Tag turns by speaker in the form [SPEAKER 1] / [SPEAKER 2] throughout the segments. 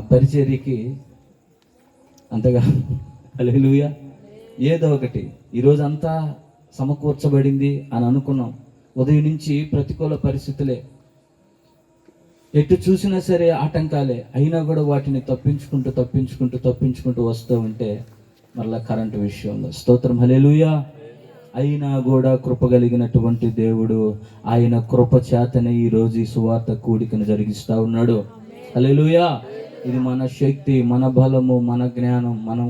[SPEAKER 1] పరిచర్యకి అంతగా అలెలుయ ఏదో ఒకటి. ఈరోజు అంతా సమకూర్చబడింది అని అనుకున్నాం. ఉదయం నుంచి ప్రతికూల పరిస్థితులే. ఎటు చూసినా సరే ఆటంకాలే. అయినా కూడా వాటిని తప్పించుకుంటూ తప్పించుకుంటూ తప్పించుకుంటూ వస్తూ ఉంటే మరలా కరెంటు విషయంలో. స్తోత్రం. హలేలుయా అయినా కూడా కృప కలిగినటువంటి దేవుడు ఆయన కృప చేతనే ఈ రోజు ఈ సువార్త కూడికను జరిగిస్తా ఉన్నాడు. హలేలుయా ఇది మన శక్తి మన బలము మన జ్ఞానం. మనం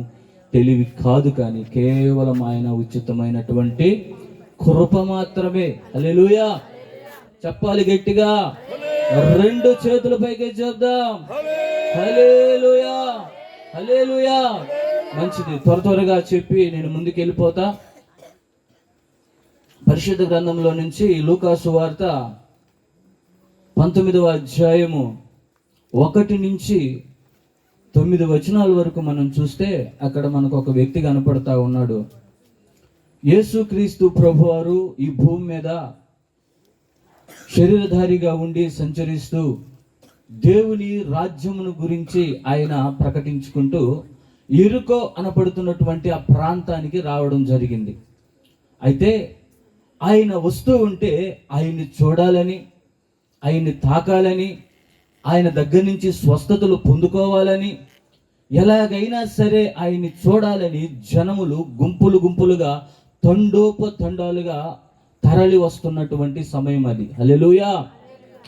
[SPEAKER 1] తెలివి కాదు కానీ కేవలం ఆయన ఉచితమైనటువంటి కృప మాత్రమే. హలేలుయా చెప్పాలి గట్టిగా. రెండు చేతుల పైకి చేద్దాం హలేలుయా హలేలుయా మంచిది. త్వర త్వరగా చెప్పి నేను ముందుకు వెళ్ళిపోతా పరిశుద్ధ గ్రంథంలో నుంచి లూకాసు వార్త పంతొమ్మిదవ అధ్యాయము ఒకటి నుంచి తొమ్మిది వచనాల వరకు మనం చూస్తే అక్కడ మనకు ఒక వ్యక్తి కనపడతా ఉన్నాడు. యేసుక్రీస్తు ప్రభువారు ఈ భూమి మీద శరీరధారిగా ఉండి సంచరిస్తూ దేవుని రాజ్యమును గురించి ఆయన ప్రకటించుకుంటూ ఇరుకో అనపడుతున్నటువంటి ఆ ప్రాంతానికి రావడం జరిగింది. అయితే ఆయన వస్తూ ఉంటే ఆయన్ని చూడాలని ఆయన్ని తాకాలని ఆయన దగ్గర నుంచి స్వస్థతలు పొందుకోవాలని ఎలాగైనా సరే ఆయన్ని చూడాలని జనములు గుంపులు గుంపులుగా తండోప తండాలుగా తరలి వస్తున్నటువంటి సమయం అది. హలేలుయా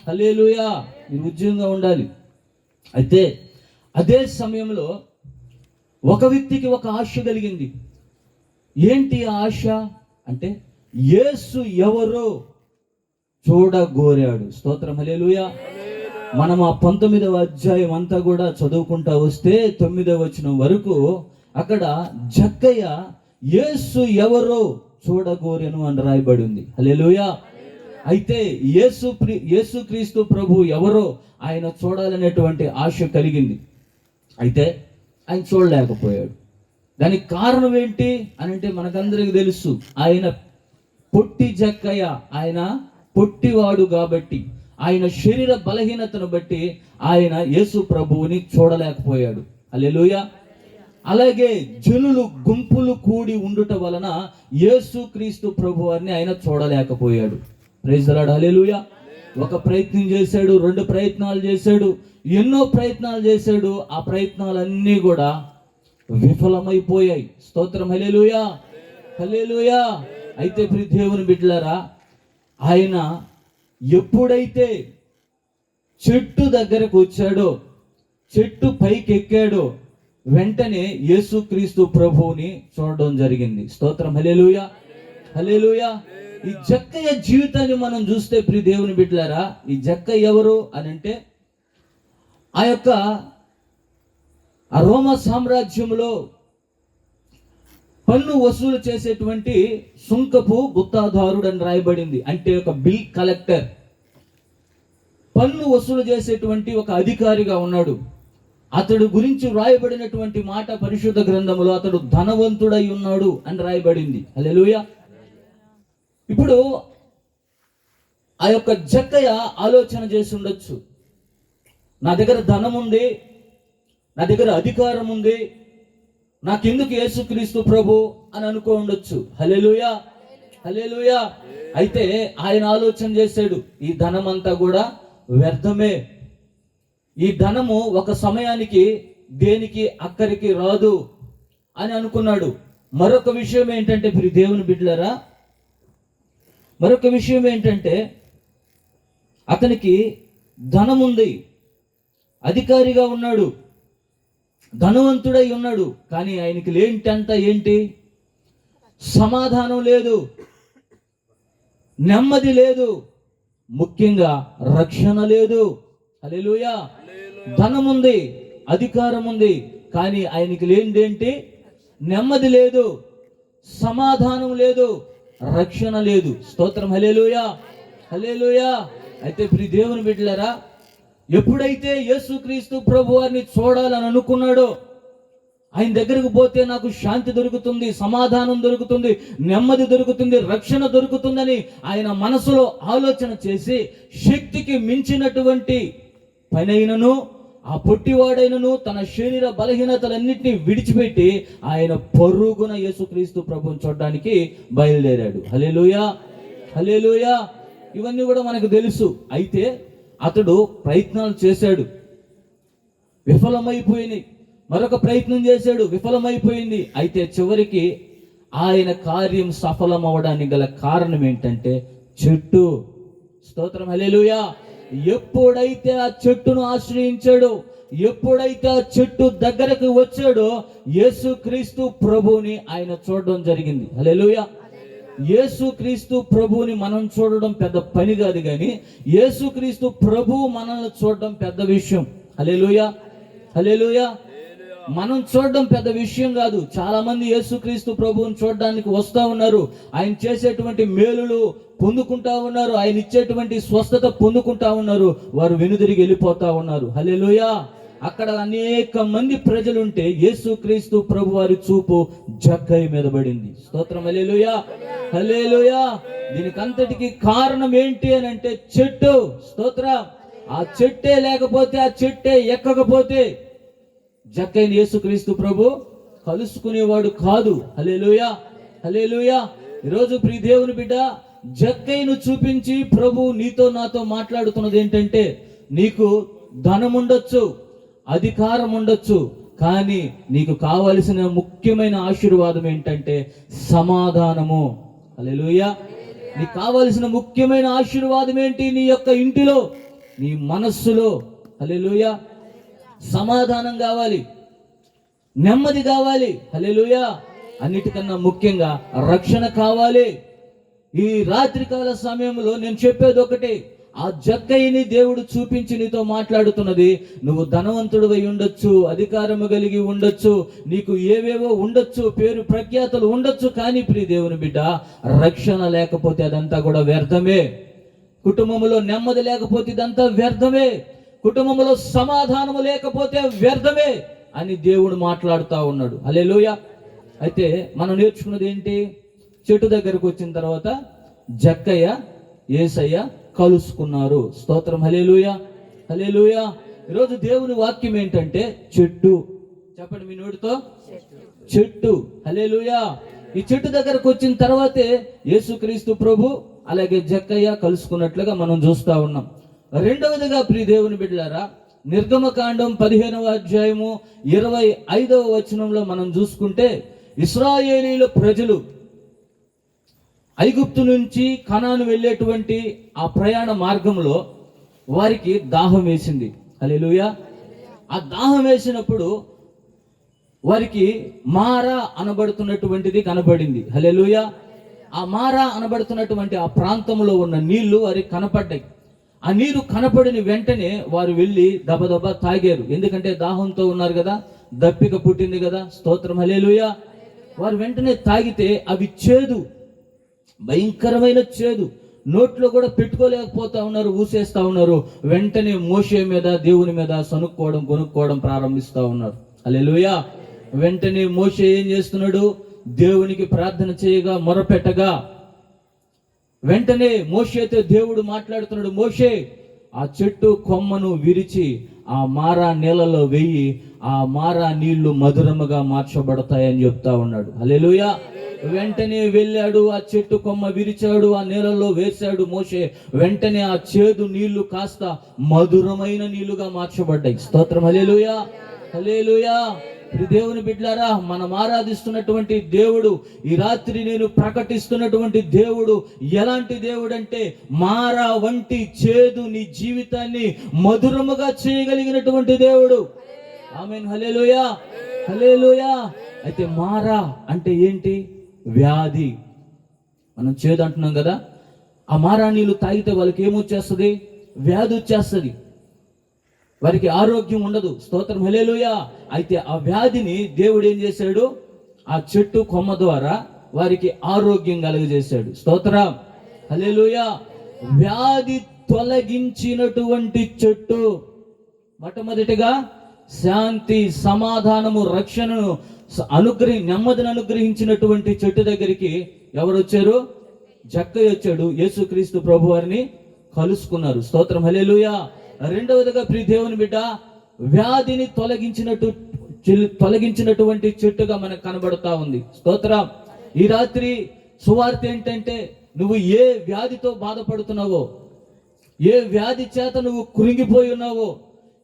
[SPEAKER 1] హలేలుయా మీరు ఉద్యోగంగా ఉండాలి. అయితే అదే సమయంలో ఒక వ్యక్తికి ఒక ఆశ కలిగింది. ఏంటి ఆశ? అంటే యేసు ఎవరో చూడగోరాడు. స్తోత్రం. హలేలుయా మనం ఆ పంతొమ్మిదవ అధ్యాయం అంతా కూడా చదువుకుంటా వస్తే తొమ్మిదవ వచ్చిన వరకు అక్కడ జక్కయ్య యేసు ఎవరో చూడగోరెను అని రాయబడి ఉంది. హల్లెలూయా. అయితే యేసు ప్రి- యేసుక్రీస్తు ప్రభు ఎవరో ఆయన చూడాలనేటువంటి ఆశ కలిగింది. అయితే ఆయన చూడలేకపోయాడు. దానికి కారణం ఏంటి అని అంటే మనకందరికి తెలుసు. ఆయన పొట్టి జక్కయ్య ఆయన పొట్టివాడు కాబట్టి. ఆయన శరీర బలహీనతను బట్టి ఆయన యేసు ప్రభువుని చూడలేకపోయాడు. అల్లెలుయ అలాగే జనులు గుంపులు కూడి ఉండుట వలన యేసు క్రీస్తు ప్రభువారిని ఆయన చూడలేకపోయాడు. ప్రైజలాడు అలెలుయ ఒక ప్రయత్నం చేశాడు రెండు ప్రయత్నాలు చేశాడు ఎన్నో ప్రయత్నాలు చేశాడు ఆ ప్రయత్నాలన్నీ కూడా విఫలమైపోయాయి. స్తోత్రం హలేలుయా హలేలుయా అయితే ప్రి దేవుని బిడ్డలారా ఆయన ఎప్పుడైతే చెట్టు దగ్గరకు వచ్చాడో చెట్టు పైకి ఎక్కాడో వెంటనే యేసుక్రీస్తు ప్రభువుని చూడడం జరిగింది. స్తోత్రం. హలేలుయ హలేలుయ ఈ జక్కయ్య జీవితాన్ని మనం చూస్తే ప్రి దేవుని బిడ్డలారా ఈ జక్క ఎవరు అని అంటే ఆ యొక్క ఆ రోమ సామ్రాజ్యంలో పన్ను వసూలు చేసేటువంటి సుంకపు గుత్తాదారుడు అని రాయబడింది. అంటే ఒక బిల్ కలెక్టర్. పన్ను వసూలు చేసేటువంటి ఒక అధికారిగా ఉన్నాడు. అతడు గురించి రాయబడినటువంటి మాట పరిశుద్ధ గ్రంథములో అతడు ధనవంతుడై ఉన్నాడు అని రాయబడింది. అలెలుయ ఇప్పుడు ఆ యొక్క జక్కయ్య ఆలోచన చేసి ఉండొచ్చు. నా దగ్గర ధనం ఉంది నా దగ్గర అధికారం ఉంది నాకెందుకు యేసుక్రీస్తు ప్రభు అని అనుకో ఉండొచ్చు. హలేలుయా హలేలుయా అయితే ఆయన ఆలోచన చేశాడు ఈ ధనం అంతా కూడా వ్యర్థమే. ఈ ధనము ఒక సమయానికి దేనికి అక్కడికి రాదు అని అనుకున్నాడు. మరొక విషయం ఏంటంటే మీరు దేవుని బిడ్డలరా మరొక విషయం ఏంటంటే అతనికి ధనం ఉంది అధికారిగా ఉన్నాడు. ధనవంతుడై ఉన్నాడు. కానీ ఆయనకి లేంటంత ఏంటి? సమాధానం లేదు. నెమ్మది లేదు. ముఖ్యంగా రక్షణ లేదు. అలెలుయా ధనం ఉంది అధికారం ఉంది. కానీ ఆయనకి లేనిదేంటి నెమ్మది లేదు. సమాధానం లేదు. రక్షణ లేదు. స్తోత్రం. హలేలుయా హలేలుయా అయితే ప్రి దేవుని బిడ్డలారా ఎప్పుడైతే యేసుక్రీస్తు ప్రభు వారిని చూడాలని అనుకున్నాడో ఆయన దగ్గరకు పోతే నాకు శాంతి దొరుకుతుంది సమాధానం దొరుకుతుంది నెమ్మది దొరుకుతుంది రక్షణ దొరుకుతుందని ఆయన మనసులో ఆలోచన చేసి శక్తికి మించినటువంటి పనైనను ఆ పొట్టివాడైనను తన శరీర బలహీనతలన్నింటినీ విడిచిపెట్టి ఆయన పరుగున యేసుక్రీస్తు ప్రభుని చూడడానికి బయలుదేరాడు. హలేలుయా హలేలుయా ఇవన్నీ కూడా మనకు తెలుసు. అయితే అతడు ప్రయత్నాలు చేశాడు. విఫలమైపోయింది. మరొక ప్రయత్నం చేశాడు. విఫలమైపోయింది. అయితే చివరికి ఆయన కార్యం సఫలం అవడానికి గల కారణం ఏంటంటే చెట్టు. స్తోత్రం. హలేలుయా ఎప్పుడైతే ఆ చెట్టును ఆశ్రయించాడో ఎప్పుడైతే ఆ చెట్టు దగ్గరకు వచ్చాడో యేసుక్రీస్తు ప్రభువుని ఆయన చూడడం జరిగింది. హలేలుయా యేసుక్రీస్తు ప్రభువుని మనం చూడడం పెద్ద పని కాదు కానీ యేసుక్రీస్తు ప్రభువు మనల్ని చూడడం పెద్ద విషయం. హల్లెలూయా. హల్లెలూయా. మనం చూడడం పెద్ద విషయం కాదు. చాలా మంది యేసుక్రీస్తు ప్రభువుని చూడడానికి వస్తూ ఉన్నారు. ఆయన చేసేటువంటి మేలులు పొందుకుంటా ఉన్నారు. ఆయన ఇచ్చేటువంటి స్వస్థత పొందుకుంటా ఉన్నారు. వారు వెనుదిరిగి వెళ్ళిపోతా ఉన్నారు. హల్లెలూయా. అక్కడ అనేక మంది ప్రజలుంటే యేసుక్రీస్తు ప్రభు వారి చూపు జక్కయ్య మీద పడింది. స్తోత్రం హల్లెలూయా. హలేలుయా దీనికి అంతటికి కారణం ఏంటి అని అంటే చెట్టు. స్తోత్ర. ఆ చెట్టే లేకపోతే ఆ చెట్టే ఎక్కకపోతే జక్కైన యేసుక్రీస్తు ప్రభు కలుసుకునేవాడు కాదు. హలేలుయా హలేలుయా ఈరోజు ప్రియ దేవుని బిడ్డ జక్కైను చూపించి ప్రభు నీతో నాతో మాట్లాడుతున్నది ఏంటంటే నీకు ధనం ఉండొచ్చు అధికారం ఉండొచ్చు కానీ నీకు కావలసిన ముఖ్యమైన ఆశీర్వాదం ఏంటంటే సమాధానము. అలెలుయ నీకు కావలసిన ముఖ్యమైన ఆశీర్వాదం ఏంటి? నీ యొక్క ఇంటిలో నీ మనస్సులో. అలెలుయ సమాధానం కావాలి. నెమ్మది కావాలి. అలెలుయ అన్నిటికన్నా ముఖ్యంగా రక్షణ కావాలి. ఈ రాత్రికాల సమయంలో నేను చెప్పేది ఒకటే. ఆ జక్కయ్యని దేవుడు చూపించి నీతో మాట్లాడుతున్నది. నువ్వు ధనవంతుడు అయి ఉండొచ్చు అధికారము కలిగి ఉండొచ్చు నీకు ఏవేవో ఉండొచ్చు పేరు ప్రఖ్యాతలు ఉండొచ్చు కానీ ప్రియ దేవుని బిడ్డ రక్షణ లేకపోతే అదంతా కూడా వ్యర్థమే. కుటుంబంలో నెమ్మది లేకపోతే ఇదంతా వ్యర్థమే. కుటుంబంలో సమాధానము లేకపోతే వ్యర్థమే అని దేవుడు మాట్లాడుతూ ఉన్నాడు. అలెలుయ అయితే మనం నేర్చుకున్నది ఏంటి? చెట్టు దగ్గరకు వచ్చిన తర్వాత జక్కయ్య ఏసయ్య కలుసుకున్నారు. స్తోత్రం. హలేలుయ హలేలుయ ఈరోజు దేవుని వాక్యం ఏంటంటే చెట్టు. చెప్పండి మీ నోటితో. చెట్టు. హలేలుయ ఈ చెట్టు దగ్గరకు వచ్చిన తర్వాతే యేసుక్రీస్తు ప్రభు అలాగే జక్కయ్య కలుసుకున్నట్లుగా మనం చూస్తా ఉన్నాం. రెండవదిగా ప్రియ దేవుని బిడ్డలారా నిర్గమకాండం పదిహేనవ అధ్యాయము ఇరవై ఐదవ వచనంలో మనం చూసుకుంటే ఇస్రాయేలీల ప్రజలు ఐగుప్తు నుంచి కణాను వెళ్ళేటువంటి ఆ ప్రయాణ మార్గంలో వారికి దాహం వేసింది. అలెలుయ ఆ దాహం వేసినప్పుడు వారికి మారా అనబడుతున్నటువంటిది కనబడింది. హలెలుయ ఆ మారా అనబడుతున్నటువంటి ఆ ప్రాంతంలో ఉన్న నీళ్ళు వారికి కనపడ్డాయి. ఆ నీరు కనపడిన వెంటనే వారు వెళ్ళి దబదబ తాగారు. ఎందుకంటే దాహంతో ఉన్నారు కదా దప్పిక పుట్టింది కదా. స్తోత్రం. హలేలుయ వారు వెంటనే తాగితే అవి చేదు. భయంకరమైన చేదు. నోట్లో కూడా పెట్టుకోలేకపోతా ఉన్నారు ఊసేస్తా ఉన్నారు. వెంటనే మోషే మీద దేవుని మీద సనుక్కోవడం కొనుక్కోవడం ప్రారంభిస్తా ఉన్నారు. అలెలుయా వెంటనే మోసే ఏం చేస్తున్నాడు? దేవునికి ప్రార్థన చేయగా మొరపెట్టగా. వెంటనే మోషేతో దేవుడు మాట్లాడుతున్నాడు మోషే ఆ చెట్టు కొమ్మను విరిచి ఆ మారా నీళ్ళలో వెయ్యి ఆ మారా నీళ్ళు మధురముగా మార్చబడతాయని చెప్తా ఉన్నాడు. అలెలుయా వెంటనే వెళ్ళాడు ఆ చెట్టు కొమ్మ విరిచాడు ఆ నేలలో వేశాడు మోషే. వెంటనే ఆ చేదు నీళ్ళు కాస్త మధురమైన నీళ్ళుగా మార్చబడ్డాయి. స్తోత్రం. హల్లెలూయా. హల్లెలూయా. దేవుని బిడ్లారా మనం ఆరాధిస్తున్నటువంటి దేవుడు ఈ రాత్రి నేను ప్రకటిస్తున్నటువంటి దేవుడు ఎలాంటి దేవుడు అంటే మారా వంటి చేదు నీ జీవితాన్ని మధురముగా చేయగలిగినటువంటి దేవుడు. ఆమెన్. హలేలుయా హలేలుయా అయితే మారా అంటే ఏంటి? వ్యాధి. మనం చేదు అంటున్నాం కదా ఆ మారా నీళ్ళు తాగితే వాళ్ళకి ఏమొచ్చేస్తుంది? వ్యాధి వచ్చేస్తుంది. వారికి ఆరోగ్యం ఉండదు. స్తోత్రం. హలేలుయా అయితే ఆ వ్యాధిని దేవుడు ఏం చేశాడు? ఆ చెట్టు కొమ్మ ద్వారా వారికి ఆరోగ్యం కలుగజేశాడు. స్తోత్రం. హలేలుయా వ్యాధి తొలగించినటువంటి చెట్టు. మొట్టమొదటిగా శాంతి సమాధానము రక్షణను అనుగ్రహి నెమ్మదిని అనుగ్రహించినటువంటి చెట్టు దగ్గరికి ఎవరు వచ్చారు? జక్కయ్య వచ్చాడు. యేసుక్రీస్తు ప్రభు వారిని కలుసుకున్నారు. స్తోత్రం. హలేలుయా రెండవదిగా ప్రియ దేవుని బిడ్డ వ్యాధిని తొలగించినట్టు తొలగించినటువంటి చెట్టుగా మనకు కనబడతా ఉంది. స్తోత్రం. ఈ రాత్రి సువార్త ఏంటంటే నువ్వు ఏ వ్యాధితో బాధపడుతున్నావో ఏ వ్యాధి చేత నువ్వు కృంగిపోయి ఉన్నావో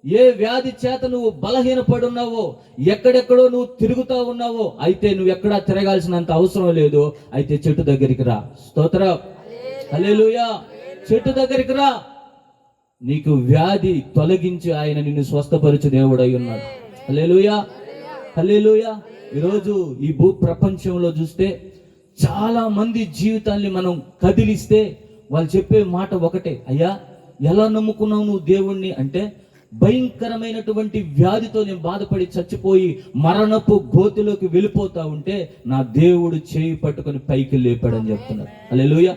[SPEAKER 1] ఏ వ్యాధి చేత నువ్వు బలహీనపడి ఉన్నావో ఎక్కడెక్కడో నువ్వు తిరుగుతా ఉన్నావో అయితే నువ్వు ఎక్కడా తిరగాల్సినంత అవసరం లేదు. అయితే చెట్టు దగ్గరికి రా. స్తోత్ర. చెట్టు దగ్గరికి రా. నీకు వ్యాధి తొలగించి ఆయన నిన్ను స్వస్థపరచు దేవుడై ఉన్నాడు. హల్లెలూయా. హల్లెలూయా. ఈరోజు ఈ భూ ప్రపంచంలో చూస్తే చాలా మంది జీవితాన్ని మనం కదిలిస్తే వాళ్ళు చెప్పే మాట ఒకటే. అయ్యా ఎలా నమ్ముకున్నావు నువ్వు దేవుణ్ణి? అంటే భయంకరమైనటువంటి వ్యాధితో నేను బాధపడి చచ్చిపోయి మరణపు గోతిలోకి వెళ్ళిపోతా ఉంటే నా దేవుడు చేయి పట్టుకొని పైకి లేపాడని చెప్తున్నాడు హల్లెలూయా.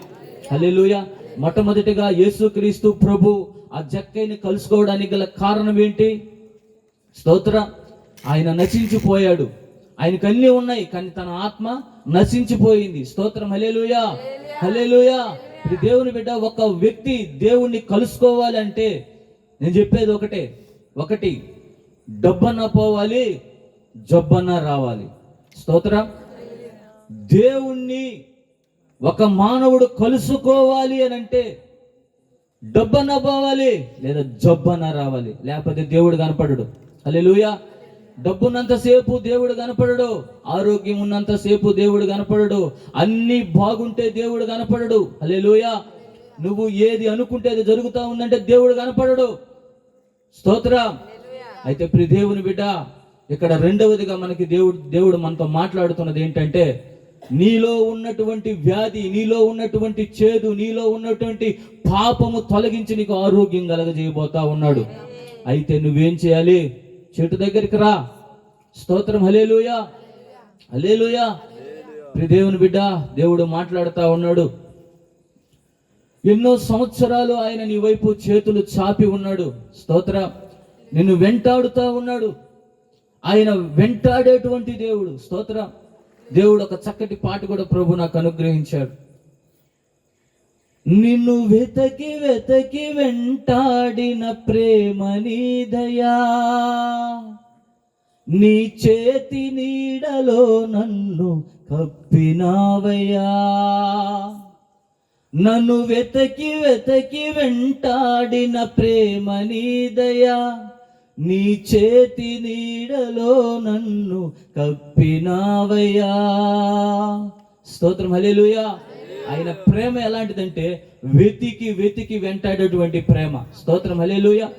[SPEAKER 1] హల్లెలూయా. మొట్టమొదటిగా యేసుక్రీస్తు ప్రభు ఆ జక్కైని కలుసుకోవడానికి గల కారణం ఏంటి? స్తోత్ర. ఆయన నశించిపోయాడు. ఆయనకు అన్నీ ఉన్నాయి కానీ తన ఆత్మ నశించిపోయింది. స్తోత్రం. హలేలుయా హలేలుయా దేవుని బిడ్డ ఒక వ్యక్తి దేవుణ్ణి కలుసుకోవాలంటే నేను చెప్పేది ఒకటే. ఒకటి డబ్బన్న పోవాలి జబ్బన్న రావాలి. స్తోత్రం? దేవుణ్ణి ఒక మానవుడు కలుసుకోవాలి అని అంటే డబ్బన్న పోవాలి లేదా జబ్బన్న రావాలి? లేకపోతే దేవుడు కనపడడు. అల్లెలుయా డబ్బున్నంతసేపు దేవుడు కనపడడు. ఆరోగ్యం ఉన్నంతసేపు దేవుడు కనపడడు. అన్నీ బాగుంటే దేవుడు కనపడడు. అల్లెలుయా నువ్వు ఏది అనుకుంటే అది జరుగుతా ఉందంటే దేవుడు కనపడడు. స్తోత్రం. అయితే ప్రి దేవుని బిడ్డ ఇక్కడ రెండవదిగా మనకి దేవుడు దేవుడు మనతో మాట్లాడుతున్నది ఏంటంటే నీలో ఉన్నటువంటి వ్యాధి నీలో ఉన్నటువంటి చేదు నీలో ఉన్నటువంటి పాపము తొలగించి నీకు ఆరోగ్యం కలగజేయబోతా ఉన్నాడు. అయితే నువ్వేం చేయాలి? చెట్టు దగ్గరికి రా. స్తోత్రం. హలేలుయా హలేలుయా దేవుని బిడ్డ దేవుడు మాట్లాడుతా ఉన్నాడు. ఎన్నో సంవత్సరాలు ఆయన నీ వైపు చేతులు చాపి ఉన్నాడు. స్తోత్ర. నిన్ను వెంటాడుతా ఉన్నాడు. ఆయన వెంటాడేటువంటి దేవుడు. స్తోత్ర. దేవుడు ఒక చక్కటి పాట కూడా ప్రభు నాకు అనుగ్రహించాడు. నిన్ను వెతకి వెతకి వెంటాడిన ప్రేమ నీదయా నీ చేతి నీడలో నన్ను కప్పినావయ్యా. నన్ను వెతకి వెతకి వెంటాడిన ప్రేమ నీదయా నీ చేతి నీడలో నన్ను కప్పినావయ్యా. స్తోత్రం హలేలుయా ఆయన ప్రేమ ఎలాంటిదంటే వెతికి వెతికి వెంటాడేటువంటి ప్రేమ. స్తోత్రం హల్లెలూయా.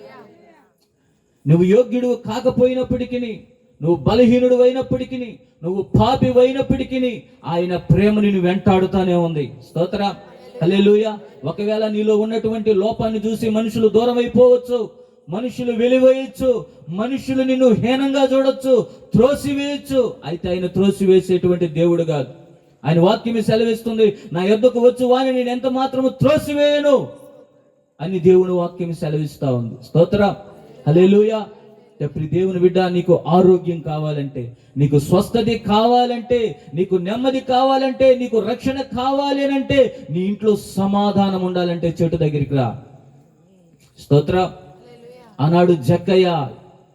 [SPEAKER 1] నువ్వు యోగ్యుడు కాకపోయినప్పటికీ నువ్వు బలహీనుడు అయినప్పటికీ నువ్వు పాపి అయినప్పటికీ ఆయన ప్రేమ నిన్ను వెంటాడుతానే ఉంది. స్తోత్ర. హల్లెలూయ. ఒకవేళ నీలో ఉన్నటువంటి లోపాన్ని చూసి మనుషులు దూరం అయిపోవచ్చు మనుషులు వెలివేయచ్చు మనుషులు నిన్ను హీనంగా చూడొచ్చు త్రోసివేయచ్చు. అయితే ఆయన త్రోసివేసేటువంటి దేవుడు కాదు. ఆయన వాక్యం సెలవిస్తుంది నా యొద్దకు వచ్చు వాని నేను ఎంత మాత్రము త్రోసివేయను అని దేవుని వాక్యం సెలవిస్తా ఉంది. స్తోత్ర. హల్లెలూయా. ఎప్పుడు దేవుని బిడ్డ నీకు ఆరోగ్యం కావాలంటే నీకు స్వస్థత కావాలంటే నీకు నెమ్మది కావాలంటే నీకు రక్షణ కావాలి అని అంటే నీ ఇంట్లో సమాధానం ఉండాలంటే చెట్టు దగ్గరికి రా. స్తోత్ర. ఆనాడు జక్కయ్య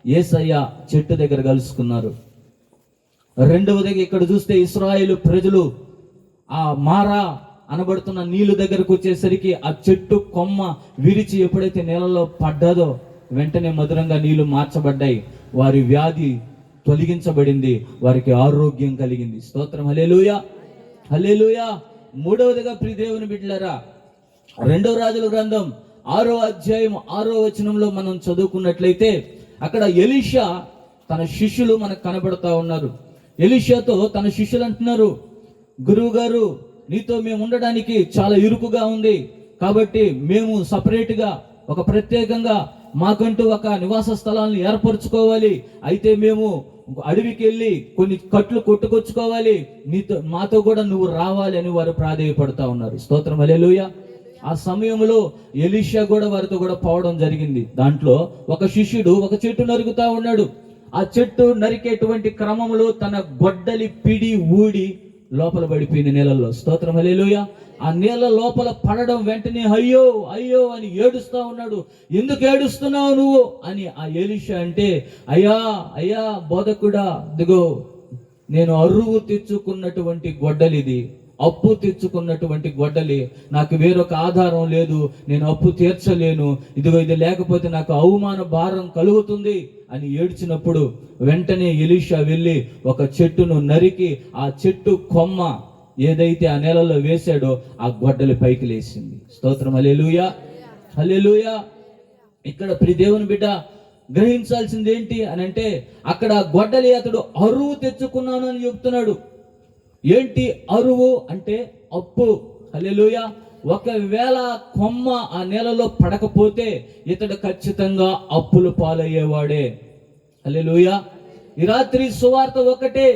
[SPEAKER 1] ఏసయ్య చెట్టు దగ్గర కలుసుకున్నారు. రెండవదిగా ఇక్కడ చూస్తే ఇస్రాయేలు ప్రజలు ఆ మారా అనబడుతున్న నీళ్ళు దగ్గరకు వచ్చేసరికి ఆ చెట్టు కొమ్మ విరిచి ఎప్పుడైతే నేలలో పడ్డదో వెంటనే మధురంగా నీళ్ళు మార్చబడ్డాయి. వారి వ్యాధి తొలగించబడింది. వారికి ఆరోగ్యం కలిగింది. స్తోత్రం. హలేలుయ హలేలుయ మూడవదిగా ప్రిదేవుని బిడ్డలరా రెండో రాజుల గ్రంథం ఆరో అధ్యాయం ఆరో వచనంలో మనం చదువుకున్నట్లయితే అక్కడ ఎలీషా తన శిష్యులు మనకు కనబడతా ఉన్నారు. ఎలీషాతో తన శిష్యులు అంటున్నారు గురువు గారు నీతో మేము ఉండడానికి చాలా ఇరుకుగా ఉంది. కాబట్టి మేము సపరేట్గా ఒక ప్రత్యేకంగా మాకంటూ ఒక నివాస స్థలాలను ఏర్పరచుకోవాలి. అయితే మేము అడవికి వెళ్ళి కొన్ని కట్లు కొట్టుకొచ్చుకోవాలి. నీతో మాతో కూడా నువ్వు రావాలి అని వారు ప్రాధేయపడుతా ఉన్నారు. స్తోత్రం అలెలుయ ఆ సమయంలో ఎలీషా కూడా వారితో కూడా పోవడం జరిగింది. దాంట్లో ఒక శిష్యుడు ఒక చెట్టు నరుకుతా ఉన్నాడు. ఆ చెట్టు నరికేటువంటి క్రమంలో తన గొడ్డలి పిడి ఊడి లోపల పడిపోయిన నీళ్ళల్లో. స్తోత్రం హలేలుయ ఆ నీళ్ళ లోపల పడడం వెంటనే అయ్యో అయ్యో అని ఏడుస్తా ఉన్నాడు. ఎందుకు ఏడుస్తున్నావు నువ్వు? అని ఆ ఏలిష అంటే అయ్యా అయ్యా బోధకుడా దిగో నేను అరువు తెచ్చుకున్నటువంటి గొడ్డలిది. అప్పు తెచ్చుకున్నటువంటి గొడ్డలి నాకు వేరొక ఆధారం లేదు నేను అప్పు తీర్చలేను ఇదిగో ఇది లేకపోతే నాకు అవమాన భారం కలుగుతుంది అని ఏడ్చినప్పుడు వెంటనే ఎలీషా వెళ్ళి ఒక చెట్టును నరికి ఆ చెట్టు కొమ్మ ఏదైతే ఆ నెలలో వేశాడో ఆ గొడ్డలి పైకి లేచింది. స్తోత్రం. హల్లెలూయా. హల్లెలూయా. ఇక్కడ ప్రి దేవుని బిడ్డ గ్రహించాల్సింది ఏంటి అని అంటే అక్కడ గొడ్డలి అతడు అరువు తెచ్చుకున్నాను అని చెప్తున్నాడు. ఏంటి అరువు అంటే అప్పు? హలెలుయ ఒకవేళ కొమ్మ ఆ నేలలో పడకపోతే ఇతడు ఖచ్చితంగా అప్పులు పాలయ్యేవాడే. హలెలుయ ఈ రాత్రి సువార్త ఒకటే.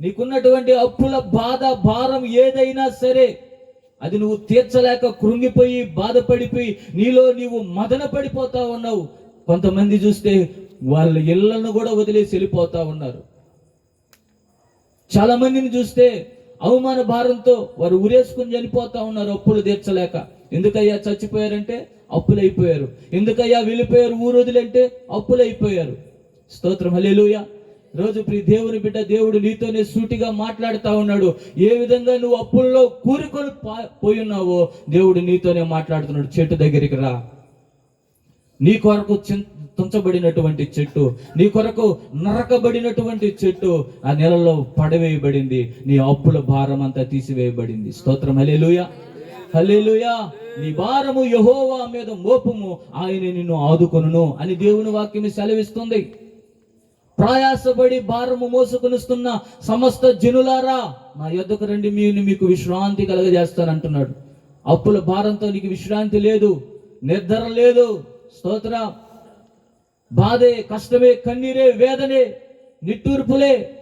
[SPEAKER 1] నీకున్నటువంటి అప్పుల బాధ భారం ఏదైనా సరే అది నువ్వు తీర్చలేక కృంగిపోయి బాధపడిపోయి నీలో నీవు మదన పడిపోతా ఉన్నావు. కొంతమంది చూస్తే వాళ్ళ ఇళ్ళను కూడా వదిలేసి వెళ్ళిపోతా ఉన్నారు. చాలా మందిని చూస్తే అవమాన భారంతో వారు ఉరేసుకుని చనిపోతా ఉన్నారు అప్పులు తీర్చలేక. ఎందుకయ్యా చచ్చిపోయారంటే? అప్పులు అయిపోయారు ఎందుకయ్యా వెళ్ళిపోయారు ఊరోజులంటే అప్పులైపోయారు. అప్పులు అయిపోయారు స్తోత్రం హలేలుయ రోజు ప్రి దేవుని బిడ్డ దేవుడు నీతోనే సూటిగా మాట్లాడుతా ఉన్నాడు. ఏ విధంగా నువ్వు అప్పుల్లో కూరుకొని పోయి ఉన్నావో దేవుడు నీతోనే మాట్లాడుతున్నాడు. చెట్టు దగ్గరికి రా. నీ కొరకు చిన్- తుంచబడినటువంటి చెట్టు. నీ కొరకు నరకబడినటువంటి చెట్టు. ఆ నెలలో పడవేయబడింది. నీ అప్పుల భారం అంతా తీసివేయబడింది. స్తోత్రం. హలేలుయా హలేలుయా నీ భారము యహోవా మీద మోపము. ఆయన నిన్ను ఆదుకొనును అని దేవుని వాక్యం సెలవిస్తుంది. ప్రయాసపడి భారము మోసుకొనిస్తున్న సమస్త జనులారా నా యొద్దకు రండి. మీరు మీకు విశ్రాంతి కలగజేస్తానంటున్నాడు అప్పుల భారంతో నీకు విశ్రాంతి లేదు. నిద్ర లేదు. స్తోత్ర. బాధే కష్టమే కన్నీరే వేదనే నిట్టూర్పులే.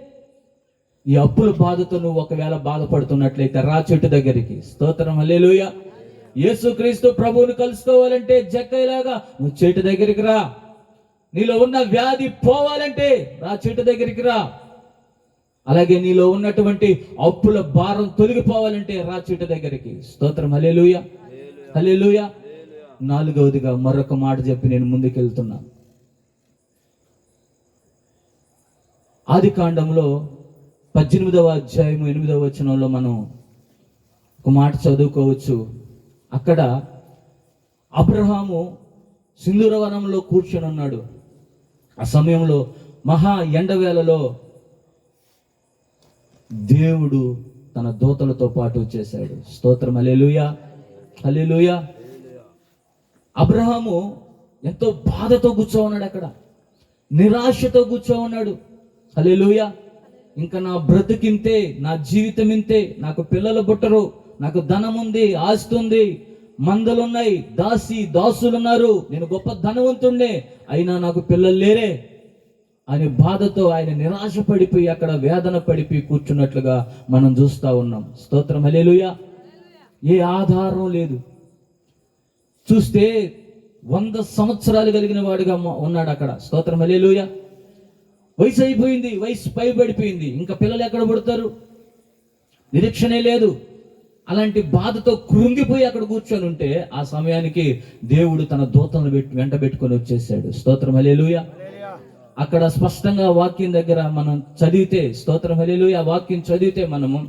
[SPEAKER 1] ఈ అప్పుల బాధతో నువ్వు ఒకవేళ బాధపడుతున్నట్లయితే రా చెట్టు దగ్గరికి. స్తోత్రం అల్లేలుయ యేసుక్రీస్తు ప్రభువుని కలుసుకోవాలంటే జక్కయ్యలాగా నువ్వు చెట్టు దగ్గరికి రా. నీలో ఉన్న వ్యాధి పోవాలంటే రా చెట్టు దగ్గరికి రా. అలాగే నీలో ఉన్నటువంటి అప్పుల భారం తొలగిపోవాలంటే రా చెట్టు దగ్గరికి. స్తోత్రం హల్లెలూయ. హల్లెలూయ. నాలుగవదిగా మరొక మాట చెప్పి నేను ముందుకెళ్తున్నాను ఆది కాండంలో పద్దెనిమిదవ అధ్యాయము ఎనిమిదవ వచనంలో మనం ఒక మాట చదువుకోవచ్చు. అక్కడ అబ్రహాము సింధూరవనంలో కూర్చొని ఉన్నాడు. ఆ సమయంలో మహా ఎండవేళలో దేవుడు తన దూతలతో పాటు వచ్చేసాడు స్తోత్రం. హల్లెలూయా. హల్లెలూయా. అబ్రహాము ఎంతో బాధతో కూర్చో ఉన్నాడు అక్కడ. నిరాశతో కూర్చో ఉన్నాడు. హల్లెలూయా. ఇంకా నా బ్రతికింతే నా జీవితం ఇంతే నాకు పిల్లలు పుట్టరు నాకు ధనం ఉంది ఆస్తి ఉంది మందలున్నాయి దాసి దాసులున్నారు నేను గొప్ప ధనవంతుండే అయినా నాకు పిల్లలు లేరే. అని బాధతో ఆయన నిరాశ పడిపోయి అక్కడ వేదన పడిపోయి కూర్చున్నట్లుగా మనం చూస్తా ఉన్నాం. స్తోత్రం హల్లెలూయా. ఏ ఆధారం లేదు. చూస్తే వంద సంవత్సరాలు కలిగిన వాడుగా ఉన్నాడు అక్కడ స్తోత్రం హల్లెలూయ. వయసు అయిపోయింది వయసు పై పడిపోయింది ఇంకా పిల్లలు ఎక్కడ పుడతారు? నిరీక్షణే లేదు. అలాంటి బాధతో కృంగిపోయి అక్కడ కూర్చొని ఉంటే ఆ సమయానికి దేవుడు తన దూతలను పెట్టి వెంట పెట్టుకొని వచ్చేసాడు. స్తోత్రం హల్లెలూయ. అక్కడ స్పష్టంగా వాక్యం దగ్గర మనం చదివితే స్తోత్రం హల్లెలూయ ఆ వాక్యం చదివితే మనము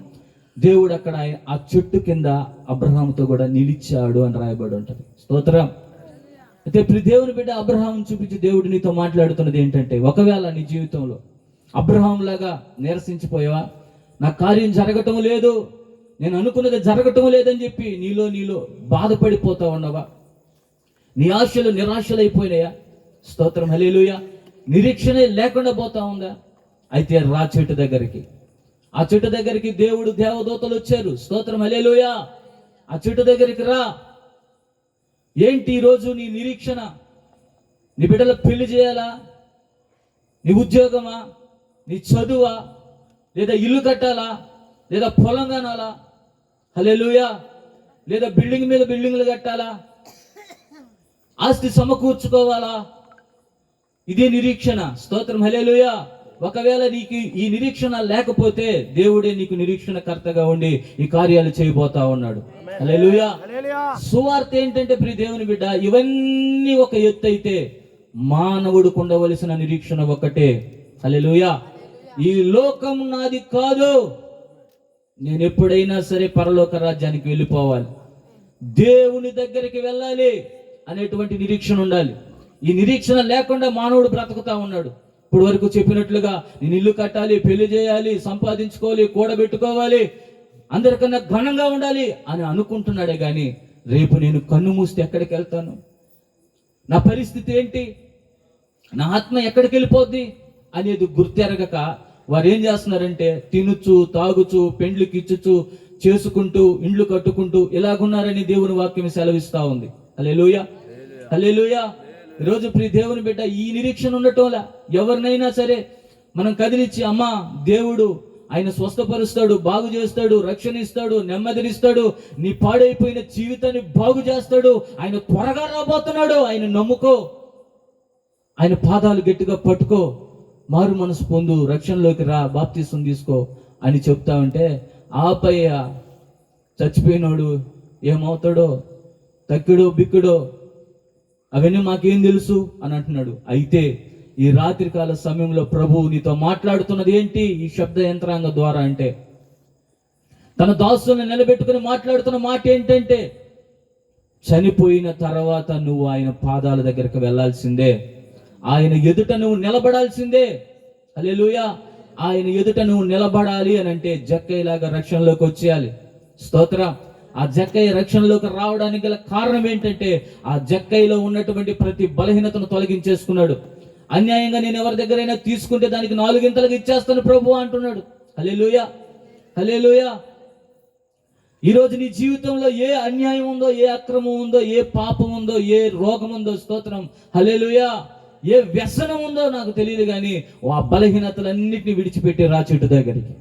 [SPEAKER 1] దేవుడు అక్కడ ఆ చెట్టు కింద అబ్రహాంతో కూడా నిలిచాడు అని రాయబడి ఉంటది. స్తోత్రం. అయితే ఇప్పుడు దేవుని బిడ్డ అబ్రహాం చూపించి దేవుడు నీతో మాట్లాడుతున్నది ఏంటంటే ఒకవేళ నీ జీవితంలో అబ్రహాం లాగా నీరసించిపోయావా? నా కార్యం జరగటం లేదు. నేను అనుకున్నది జరగటం లేదని చెప్పి నీలో నీలో బాధపడిపోతా ఉన్నావా? నీ ఆశలు నిరాశలైపోయినాయా? స్తోత్రం హలేలుయ నిరీక్షణ లేకుండా పోతా ఉందా? అయితే రా చెట్టు దగ్గరికి. ఆ చెట్టు దగ్గరికి దేవుడు దేవదూతలు వచ్చారు. స్తోత్రం హలేలుయా ఆ చెట్టు దగ్గరికి రా. ఏంటి ఈరోజు నీ నిరీక్షణ? నీ బిడ్డలకు పెళ్ళి చేయాలా? నీ ఉద్యోగమా? నీ చదువా? లేదా ఇల్లు కట్టాలా? లేదా పొలం కనాలా? హలేలుయా లేదా బిల్డింగ్ మీద బిల్డింగ్లు కట్టాలా? ఆస్తి సమకూర్చుకోవాలా? ఇదే నిరీక్షణ. స్తోత్రం. హలేలుయా ఒకవేళ నీకు ఈ నిరీక్షణ లేకపోతే దేవుడే నీకు నిరీక్షణకర్తగా ఉండి ఈ కార్యాలు చేయబోతా ఉన్నాడు. సువార్త ఏంటంటే ప్రియ దేవుని బిడ్డ ఇవన్నీ ఒక ఎత్తు అయితే మానవుడికి ఉండవలసిన నిరీక్షణ ఒకటే హల్లెలూయా ఈ లోకం నాది కాదు. నేను ఎప్పుడైనా సరే పరలోక రాజ్యానికి వెళ్ళిపోవాలి. దేవుని దగ్గరికి వెళ్ళాలి అనేటువంటి నిరీక్షణ ఉండాలి. ఈ నిరీక్షణ లేకుండా మానవుడు బ్రతుకుతా ఉన్నాడు. ఇప్పుడు వరకు చెప్పినట్లుగా నేను ఇల్లు కట్టాలి పెళ్ళి చేయాలి సంపాదించుకోవాలి కూడబెట్టుకోవాలి అందరికన్నా ఘనంగా ఉండాలి అని అనుకుంటున్నాడే గాని రేపు నేను కన్ను మూస్తే ఎక్కడికి వెళ్తాను? నా పరిస్థితి ఏంటి? నా ఆత్మ ఎక్కడికి వెళ్ళిపోద్ది? అనేది గుర్తెరగక వారు ఏం చేస్తున్నారంటే తినుచు తాగుచు పెండ్లికి ఇచ్చుచు చేసుకుంటూ ఇండ్లు కట్టుకుంటూ ఇలాగున్నారని దేవుని వాక్యం సెలవిస్తా ఉంది. హల్లెలూయా. హల్లెలూయా. ఈరోజు ప్రియ దేవుని బిడ్డ ఈ నిరీక్షణ ఉండటంలా ఎవరినైనా సరే మనం కదిలిచ్చి అమ్మా దేవుడు ఆయన స్వస్థపరుస్తాడు బాగు చేస్తాడు రక్షణ ఇస్తాడు నెమ్మదినిస్తాడు నీ పాడైపోయిన జీవితాన్ని బాగు చేస్తాడు ఆయన త్వరగా రాబోతున్నాడు ఆయన నమ్ముకో ఆయన పాదాలు గట్టిగా పట్టుకో మారు మనసు పొందు రక్షణలోకి రా బాప్తీసం తీసుకో అని చెప్తా ఉంటే ఆపయ్య చచ్చిపోయినోడు ఏమవుతాడో తక్కిడో బిక్కుడో అవన్నీ మాకేం తెలుసు? అని అంటున్నాడు. అయితే ఈ రాత్రికాల సమయంలో ప్రభువు నీతో మాట్లాడుతున్నది ఏంటి? ఈ శబ్ద యంత్రాంగ ద్వారా అంటే. తన దాసులను నిలబెట్టుకుని మాట్లాడుతున్న మాట ఏంటంటే చనిపోయిన తర్వాత నువ్వు ఆయన పాదాల దగ్గరికి వెళ్ళాల్సిందే ఆయన ఎదుట నువ్వు నిలబడాల్సిందే. అలెలుయా ఆయన ఎదుట నువ్వు నిలబడాలి అని అంటే జక్కయ్యలాగా రక్షణలోకి వచ్చేయాలి. స్తోత్రం. ఆ జక్కయ్య రక్షణలోకి రావడానికి గల కారణం ఏంటంటే ఆ జక్కయ్యలో ఉన్నటువంటి ప్రతి బలహీనతను తొలగించేసుకున్నాడు. అన్యాయంగా నేను ఎవరి దగ్గరైనా తీసుకుంటే దానికి నాలుగింతలకు ఇచ్చేస్తాను ప్రభు అంటున్నాడు. హలేలుయ హలేలుయ ఈరోజు నీ జీవితంలో ఏ అన్యాయం ఉందో ఏ అక్రమం ఉందో ఏ పాపం ఉందో ఏ రోగం ఉందో స్తోత్రం. హల్లెలూయా. ఏ వ్యసనం ఉందో నాకు తెలియదు కానీ ఆ బలహీనతలన్నింటినీ విడిచిపెట్టి రా దగ్గరికి.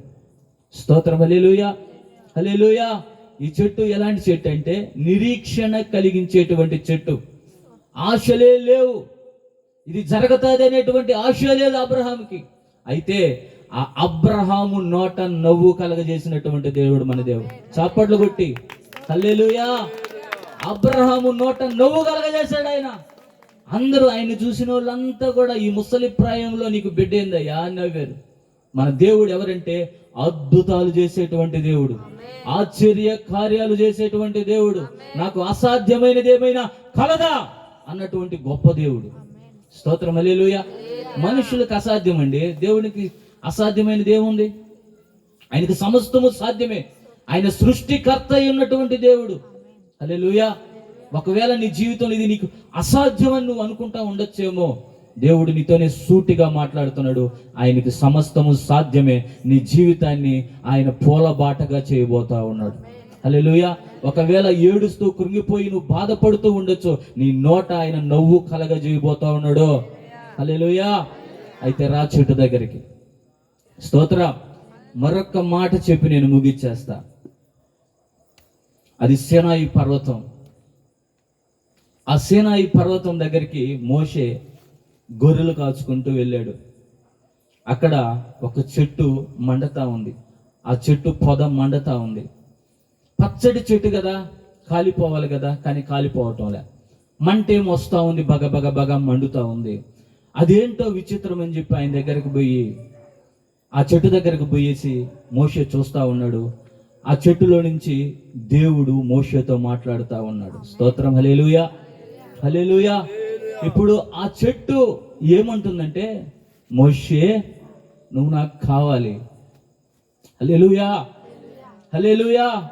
[SPEAKER 1] స్తోత్రం హల్లెలూయా హలేలుయా ఈ చెట్టు ఎలాంటి చెట్టు అంటే నిరీక్షణ కలిగించేటువంటి చెట్టు. ఆశలే లేవు. ఇది జరగతాదనేటువంటి అనేటువంటి ఆశ లేదు అబ్రహాంకి అయితే ఆ అబ్రహాము నోట నవ్వు కలగజేసినటువంటి దేవుడు మన దేవుడు. చాపట్లు కొట్టి. తల్లెలుయా అబ్రహాము నోట నవ్వు కలగజేశాడు ఆయన. అందరూ ఆయన చూసిన వాళ్ళంతా కూడా ఈ ముసలి ప్రాయంలో నీకు బిడ్డ ఏందయ్యా? నవ్వారు. మన దేవుడు ఎవరంటే అద్భుతాలు చేసేటువంటి దేవుడు. ఆశ్చర్య కార్యాలు చేసేటువంటి దేవుడు. నాకు అసాధ్యమైనది ఏమైనా కలదా అన్నటువంటి గొప్ప దేవుడు. స్తోత్రం హల్లెలూయా. మనుషులకు అసాధ్యం అండి దేవునికి అసాధ్యమైనది ఏముంది? ఆయనకి సమస్తము సాధ్యమే. ఆయన సృష్టికర్త అయి ఉన్నటువంటి దేవుడు. హల్లెలూయా. ఒకవేళ నీ జీవితంలో ఇది నీకు అసాధ్యమని నువ్వు అనుకుంటా ఉండొచ్చేమో. దేవుడు నీతోనే సూటిగా మాట్లాడుతున్నాడు. ఆయనకి సమస్తము సాధ్యమే. నీ జీవితాన్ని ఆయన పూలబాటగా చేయబోతా ఉన్నాడు. అలెలుయ ఒకవేళ ఏడుస్తూ కృంగిపోయి నువ్వు బాధపడుతూ ఉండొచ్చు నీ నోట ఆయన నవ్వు కలగజేయబోతా ఉన్నాడు. అలెలుయ అయితే రా చెట్టు దగ్గరికి. స్తోత్ర. మరొక మాట చెప్పి నేను ముగిచ్చేస్తా అది సేనాయి పర్వతం. ఆ సేనాయి పర్వతం దగ్గరికి మోషే గొర్రెలు కాచుకుంటూ వెళ్ళాడు. అక్కడ ఒక చెట్టు మండతా ఉంది. ఆ చెట్టు పొద మండతా ఉంది. పచ్చడి చెట్టు కదా కాలిపోవాలి కదా కానీ కాలిపోవటంలే లే. మంటేం వస్తా ఉంది బగ బగ బగ మండుతా ఉంది. అదేంటో విచిత్రం అని చెప్పి ఆయన దగ్గరికి పోయి ఆ చెట్టు దగ్గరకు పోయేసి మోషే చూస్తా ఉన్నాడు. ఆ చెట్టులో నుంచి దేవుడు మోషేతో మాట్లాడుతా ఉన్నాడు. స్తోత్రం. హలేలుయా హలేలుయా ఇప్పుడు ఆ చెట్టు ఏమంటుందంటే మోషే నువ్వు నాకు కావాలి. హలేలుయా హలేలుయా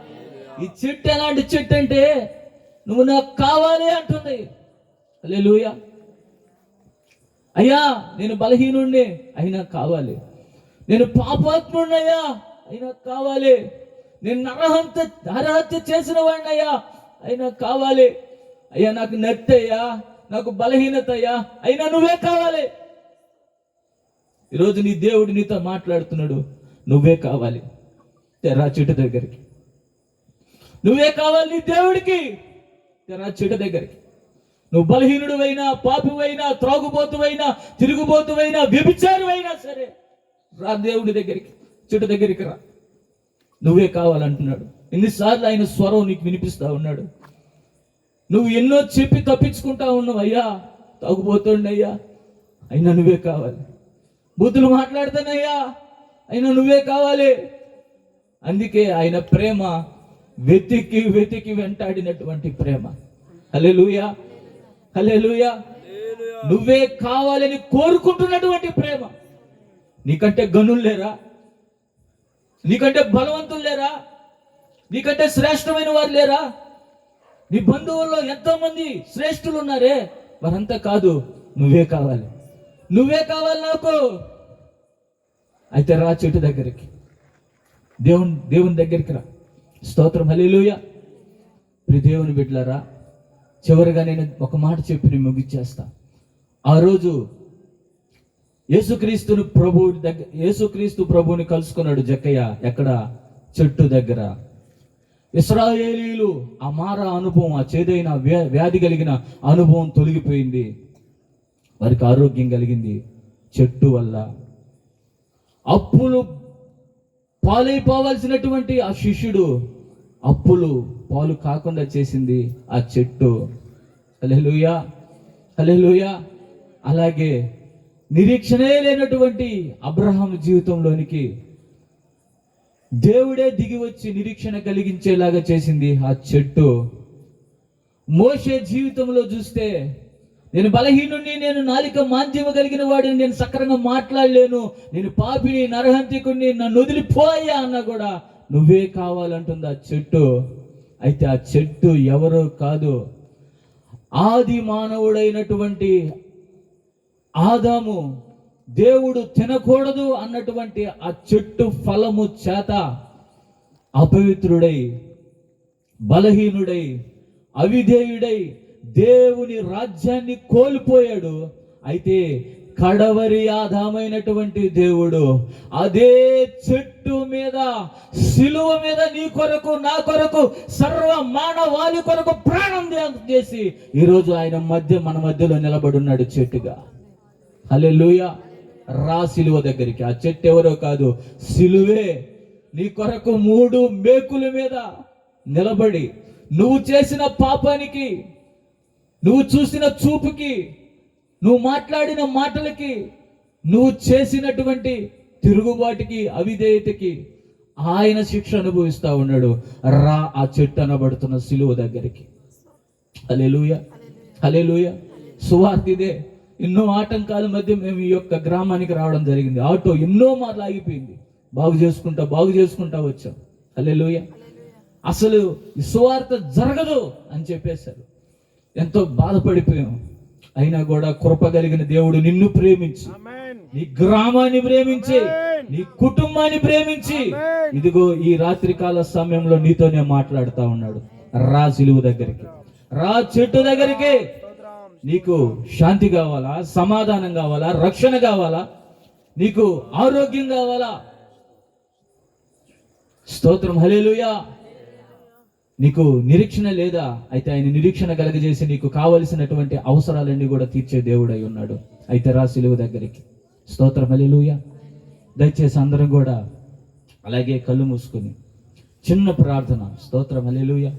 [SPEAKER 1] ఈ చెట్టు ఎలాంటి చెట్టు అంటే నువ్వు నాకు కావాలి అంటుంది. హలేలుయా అయ్యా నేను బలహీనుణ్ణి అయినా కావాలి. నేను పాపాత్ముడినయ్యా అయినా కావాలి. నేను నరహంత నరహత్య చేసిన వాడినయ్యా అయినా కావాలి. అయ్యా నాకు నెత్తయ్యా నాకు బలహీనత అయ్యా. అయినా నువ్వే కావాలి. ఈరోజు నీ దేవుడు నీతో మాట్లాడుతున్నాడు. నువ్వే కావాలి. తెరా చెట్టు దగ్గరికి. నువ్వే కావాలి నీ దేవుడికి. తెరా చెట్టు దగ్గరికి. నువ్వు బలహీనుడువైనా పాపివైనా త్రాగుబోతువైనా తిరుగుబోతువైనా వ్యభిచారువైనా సరే రా దేవుడి దగ్గరికి చెట్టు దగ్గరికి రా. నువ్వే కావాలంటున్నాడు. ఎన్నిసార్లు ఆయన స్వరం నీకు వినిపిస్తా ఉన్నాడు. నువ్వు ఎన్నో చెప్పి తప్పించుకుంటా ఉన్నావు అయ్యా. తాగుపోతుండయ్యా అయినా నువ్వే కావాలి. బుద్ధులు మాట్లాడుతానయ్యా. అయినా నువ్వే కావాలి. అందుకే ఆయన ప్రేమ వెతికి వెతికి వెంటాడినటువంటి ప్రేమ. హలే లూయా హలే నువ్వే కావాలని కోరుకుంటున్నటువంటి ప్రేమ. నీకంటే గనులు లేరా? నీకంటే బలవంతులు లేరా? నీకంటే శ్రేష్టమైన వారు లేరా? నీ బంధువుల్లో ఎంతో మంది శ్రేష్ఠులు ఉన్నారే వారంతా కాదు నువ్వే కావాలి. నువ్వే కావాలి నాకు. అయితే రా చెట్టు దగ్గరికి. దేవుని దేవుని దగ్గరికి రా. స్తోత్రం హలేలుయ ప్రి దేవుని బిడ్డలరా చివరిగా నేను ఒక మాట చెప్పి నేను ముగిచ్చేస్తా ఆ రోజు యేసుక్రీస్తును ప్రభు దగ్గర యేసుక్రీస్తు ప్రభువుని కలుసుకున్నాడు జక్కయ్య ఎక్కడ? చెట్టు దగ్గర. ఇస్రాయేలీలు ఆ మార అనుభవం ఆ చేదైన వ్యా- వ్యాధి కలిగిన అనుభవం తొలగిపోయింది. వారికి ఆరోగ్యం కలిగింది. చెట్టు వల్ల. అప్పులు పాలైపోవాల్సినటువంటి ఆ శిష్యుడు అప్పులు పాలు కాకుండా చేసింది ఆ చెట్టు. అలెలుయా అలెలుయా అలాగే నిరీక్షణే లేనటువంటి అబ్రహాం జీవితంలోనికి దేవుడే దిగి వచ్చి నిరీక్షణ కలిగించేలాగా చేసింది ఆ చెట్టు. మోషే జీవితంలో చూస్తే నేను బలహీనుణ్ణి నేను నాలిక మాధ్యమ కలిగిన వాడిని నేను సక్రంగా మాట్లాడలేను నేను పాపిని నరహంతికుణ్ణి నన్ను వదిలిపోయా అన్నా కూడా నువ్వే కావాలంటుంది ఆ చెట్టు. అయితే ఆ చెట్టు ఎవరో కాదు ఆది మానవుడైనటువంటి ఆదాము దేవుడు తినకూడదు అన్నటువంటి ఆ చెట్టు ఫలము చేత అపవిత్రుడై బలహీనుడై అవిధేయుడై దేవుని రాజ్యాన్ని కోల్పోయాడు. అయితే కడవరి ఆధామైనటువంటి దేవుడు అదే చెట్టు మీద సిలువ మీద నీ కొరకు నా కొరకు సర్వ మానవాళి కొరకు ప్రాణం చేసి ఈరోజు ఆయన మధ్య మన మధ్యలో నిలబడి ఉన్నాడు చెట్టుగా. హల్లెలూయ. రా సిలువ దగ్గరికి. ఆ చెట్టు ఎవరో కాదు సిలువే. నీ కొరకు మూడు మేకుల మీద నిలబడి నువ్వు చేసిన పాపానికి నువ్వు చూసిన చూపుకి నువ్వు మాట్లాడిన మాటలకి నువ్వు చేసినటువంటి తిరుగుబాటుకి అవిధేయతకి ఆయన శిక్ష అనుభవిస్తా ఉన్నాడు. రా ఆ చెట్టు అనబడుతున్న సిలువ దగ్గరికి. హల్లెలూయ. హల్లెలూయ. సువార్త ఇదే. ఎన్నో ఆటంకాల మధ్య మేము ఈ యొక్క గ్రామానికి రావడం జరిగింది. ఆటో ఎన్నో మార్లు ఆగిపోయింది. బాగు చేసుకుంటా బాగు చేసుకుంటా వచ్చాం. హల్లెలూయ. అసలు సువార్త జరగదు అని చెప్పేశారు. ఎంతో బాధపడిపోయాం. అయినా కూడా కృప కలిగిన దేవుడు నిన్ను ప్రేమించి నీ గ్రామాన్ని ప్రేమించి నీ కుటుంబాన్ని ప్రేమించి ఇదిగో ఈ రాత్రికాల సమయంలో నీతోనే మాట్లాడుతా ఉన్నాడు. రా సిలువు దగ్గరికి. రా చెట్టు దగ్గరికి. నీకు శాంతి కావాలా? సమాధానం కావాలా? రక్షణ కావాలా? నీకు ఆరోగ్యం కావాలా? స్తోత్రం. హలేలుయా నీకు నిరీక్షణ లేదా? అయితే ఆయన నిరీక్షణ కలగజేసి నీకు కావలసినటువంటి అవసరాలన్నీ కూడా తీర్చే దేవుడై ఉన్నాడు. అయితే రా సిలువు దగ్గరికి. స్తోత్రం. హల్లెలూయా. దయచేసి అందరం కూడా అలాగే కళ్ళు మూసుకుని చిన్న ప్రార్థన. స్తోత్రం. హలేలుయా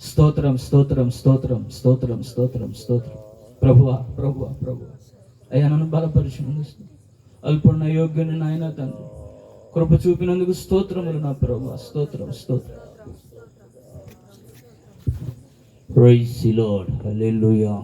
[SPEAKER 1] స్తోత్రం స్తోత్రం స్తోత్రం స్తోత్రం స్తోత్రం స్తోత్రం. ప్రభువ ప్రభువ ప్రభువా. అయ్యా నన్ను బలపరిచిన అల్పున్న యోగ్యుని నాయన తండ్రి. కృప చూపినందుకు స్తోత్రములు నా ప్రభు స్తోత్రం స్తోత్రం. ప్రైస్ లార్డ్ హల్లెలూయా